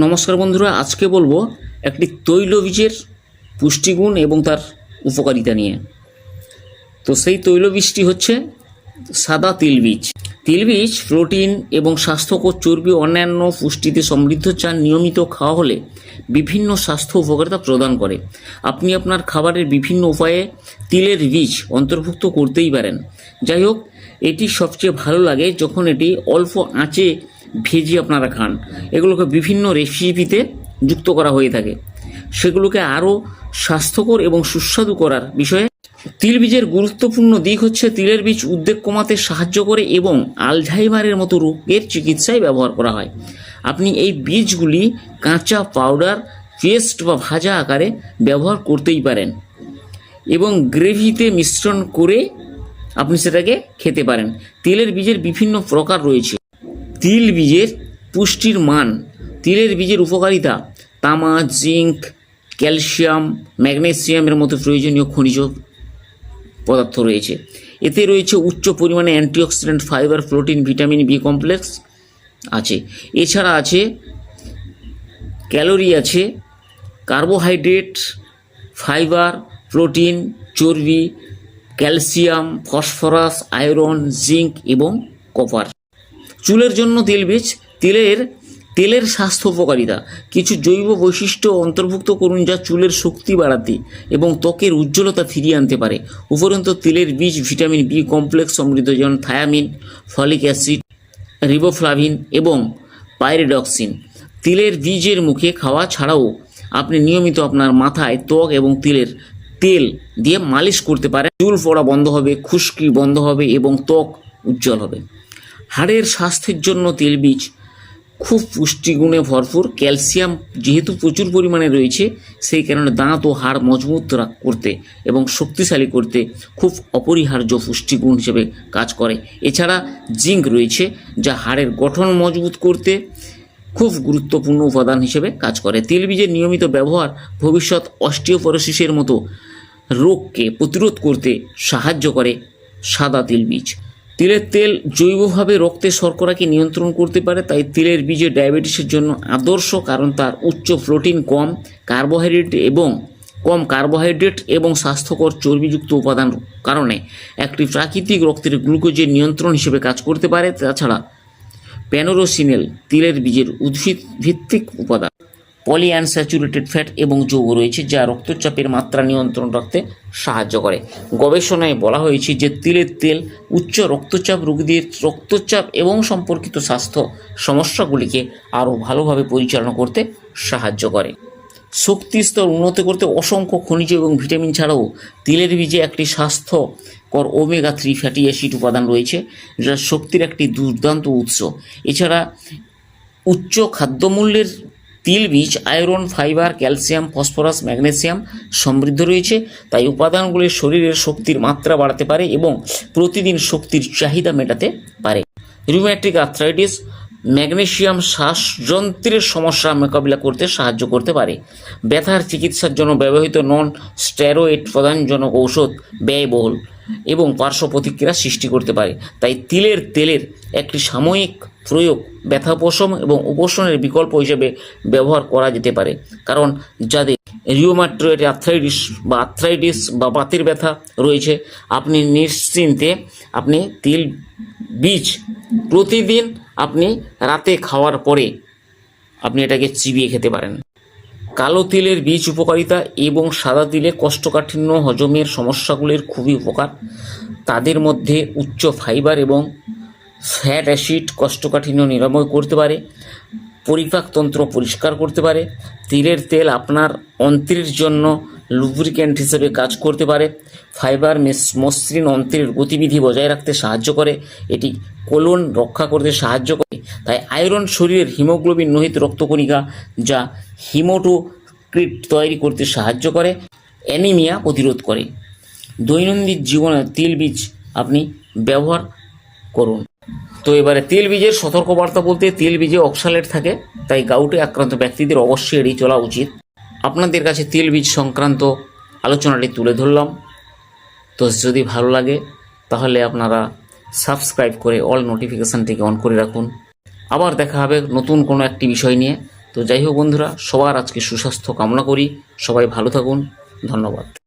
নমস্কার বন্ধুরা, আজকে বলব একটি তৈলবীজের পুষ্টিগুণ এবং তার উপকারিতা নিয়ে। তো সেই তৈলবীজটি হচ্ছে সাদা তিলবীজ। তিলবীজ প্রোটিন এবং স্বাস্থ্যকর চর্বি অন্যান্য পুষ্টিতে সমৃদ্ধ চাল নিয়মিত খাওয়া হলে বিভিন্ন স্বাস্থ্য উপকারিতা প্রদান করে। আপনি আপনার খাবারের বিভিন্ন উপায়ে তিলের বীজ অন্তর্ভুক্ত করতেই পারেন। যাই হোক, এটি সবচেয়ে ভালো লাগে যখন এটি অল্প আঁচে ভেজে আপনারা খান। এগুলোকে বিভিন্ন রেসিপিতে যুক্ত করা হয়ে থাকে। সেগুলোকে আরও স্বাস্থ্যকর এবং সুস্বাদু করার বিষয়ে তিল বীজের গুরুত্বপূর্ণ দিক হচ্ছে তিলের বীজ উদ্বেগ কমাতে সাহায্য করে এবং আলঝাইমারের মতো রোগের চিকিৎসায় ব্যবহার করা হয়। আপনি এই বীজগুলি কাঁচা পাউডার, পেস্ট বা ভাজা আকারে ব্যবহার করতেই পারেন এবং গ্রেভিতে মিশ্রণ করে আপনি সেটাকে খেতে পারেন। তেলের বীজের বিভিন্ন প্রকার রয়েছে। তিল বীজের পুষ্টির মান, তিলের বীজের উপকারিতা, তামা জিঙ্ক ক্যালসিয়াম ম্যাগনেসিয়ামের মতো প্রয়োজনীয় খনিজ পদার্থ রয়েছে। এতে রয়েছে উচ্চ পরিমাণে antioxidant, fibre, protein, vitamin, B complex আছে। এছাড়া আছে ক্যালোরি আছে, কার্বোহাইড্রেট, ফাইবার, প্রোটিন, চর্বি, ক্যালসিয়াম, ফসফরাস, আয়রন জিঙ্ক এবং কপার। চুলের জন্য তেলবীজ তেলের তেলের স্বাস্থ্য উপকারিতা। কিছু জৈব বৈশিষ্ট্য অন্তর্ভুক্ত করুন যা চুলের শক্তি বাড়াতে এবং ত্বকের উজ্জ্বলতা ফিরিয়ে আনতে পারে। উপরন্ত, তেলের বীজ, ভিটামিন বি কমপ্লেক্স সমৃদ্ধ, যেমন থায়ামিন, ফলিক অ্যাসিড, রিবোফ্লাভিন এবং পাইরিডক্সিন। তিলের বীজের মুখে খাওয়া ছাড়াও আপনি নিয়মিত আপনার মাথায় ত্বক এবং তিলের তেল দিয়ে মালিশ করতে পারেন। চুল পড়া বন্ধ হবে, খুশকি বন্ধ হবে এবং ত্বক উজ্জ্বল হবে। হাড়ের স্বাস্থ্যের জন্য তেলবীজ খুব পুষ্টিগুণে ভরপুর। ক্যালসিয়াম যেহেতু প্রচুর পরিমাণে রয়েছে, সেই কারণে দাঁত ও হাড় মজবুত করতে এবং শক্তিশালী করতে খুব অপরিহার্য পুষ্টিগুণ হিসেবে কাজ করে। এছাড়া জিঙ্ক রয়েছে, যা হাড়ের গঠন মজবুত করতে খুব গুরুত্বপূর্ণ উপাদান হিসেবে কাজ করে। তেলবীজের নিয়মিত ব্যবহার ভবিষ্যৎ অস্টিওপরোসিসের মতো রোগকে প্রতিরোধ করতে সাহায্য করে সাদা তেলবীজ তিলের তেল জৈবভাবে রক্তে শর্করাকে নিয়ন্ত্রণ করতে পারে, তাই তিলের বীজে ডায়াবেটিসের জন্য আদর্শ কারণ তার উচ্চ প্রোটিন, কম কার্বোহাইড্রেট এবং কম কার্বোহাইড্রেট এবং স্বাস্থ্যকর চর্বিযুক্ত উপাদান কারণে একটি প্রাকৃতিক রক্তের গ্লুকোজের নিয়ন্ত্রণ হিসেবে কাজ করতে পারে। তাছাড়া প্যানোরোসিনেল তিলের বীজের উদ্ভিদ ভিত্তিক উপাদান। পলি আনস্যাচুরেটেড ফ্যাট এবং যৌগ রয়েছে যা রক্তচাপের মাত্রা নিয়ন্ত্রণ রাখতে সাহায্য করে। গবেষণায় বলা হয়েছে যে তিলের তেল উচ্চ রক্তচাপ রোগীদের রক্তচাপ এবং সম্পর্কিত স্বাস্থ্য সমস্যাগুলিকে আরও ভালোভাবে পরিচালনা করতে সাহায্য করে। শক্তি স্তর উন্নত করতে অসংখ্য খনিজ এবং ভিটামিন ছাড়াও তিলের বীজে একটি স্বাস্থ্যকর ওমেগা থ্রি ফ্যাটি অ্যাসিড উপাদান রয়েছে, যা শক্তির একটি দুর্দান্ত উৎস। এছাড়া উচ্চ খাদ্যমূল্যের তিল বীজ, iron, fibre, calcium, phosphorus, magnesium সমৃদ্ধ রয়েছে। তাই উপাদানগুলি শরীরের শক্তির মাত্রা বাড়াতে পারে এবং প্রতিদিন শক্তির চাহিদা মেটাতে পারে। রিউম্যাটিক আর্থ্রাইটিস ম্যাগনেসিয়াম শ্বাসযন্ত্রের সমস্যা মোকাবিলা করতে সাহায্য করতে পারে। ব্যথার চিকিৎসার জন্য ব্যবহৃত নন স্টেরয়েড প্রধানজনক ঔষধ ব্যয়বহুল। এবং পার্শ্ব প্রতিক্রিয়া সৃষ্টি করতে পারে। তাই তিলের তেলের একটি সাময়িক প্রয়োগ ব্যথা এবং উপশমের বিকল্প হিসেবে ব্যবহার করা যেতে পারে। কারণ যাদের রিওমাট্রয়েড আর্থ্রাইটিস বা আর্থ্রাইটিস বা বাতের ব্যথা রয়েছে, আপনি নিশ্চিন্তে আপনি তিল বীজ প্রতিদিন আপনি রাতে খাওয়ার পরে আপনি এটাকে চিবিয়ে খেতে পারেন। কালো তিলের বীজ উপকারিতা এবং সাদা তিলে কষ্টকাঠিন্য হজমের সমস্যাগুলির খুবই উপকার। তাদের মধ্যে উচ্চ ফাইবার এবং ফ্যাট অ্যাসিড কষ্টকাঠিন্য নিরাময় করতে পারে, পরিপাকতন্ত্র পরিষ্কার করতে পারে। তিলের তেল আপনার অন্ত্রের জন্য লুব্রিক্যান্ট হিসেবে কাজ করতে পারে। ফাইবার মেস- মসৃণ অন্ত্রের গতিবিধি বজায় রাখতে সাহায্য করে। এটি কোলন রক্ষা করতে সাহায্য করে। তাই আয়রন শরীরের হিমোগ্লোবিন নহিত রক্তকণিকা যা হিমোটোক্রিট তৈরি করতে সাহায্য করে অ্যানিমিয়া প্রতিরোধ করে। দৈনন্দিন জীবনে তিল বীজ আপনি ব্যবহার করুন। তো এবারে তেল বীজের সতর্কবার্তা বলতে তেল বীজে অক্সালেট থাকে, তাই গাউটে আক্রান্ত ব্যক্তিদের অবশ্যই এড়িয়ে চলা উচিত। আপনাদের কাছে তিল বীজ সংক্রান্ত আলোচনাটি তুলে ধরলাম। তো যদি ভালো লাগে, তাহলে আপনারা সাবস্ক্রাইব করে অল নোটিফিকেশানটিকে অন করে রাখুন। আবার দেখা হবে নতুন কোনো একটি বিষয় নিয়ে। তো যাই হোক বন্ধুরা, সবার আজকে সুস্বাস্থ্য কামনা করি। সবাই ভালো থাকুন। ধন্যবাদ।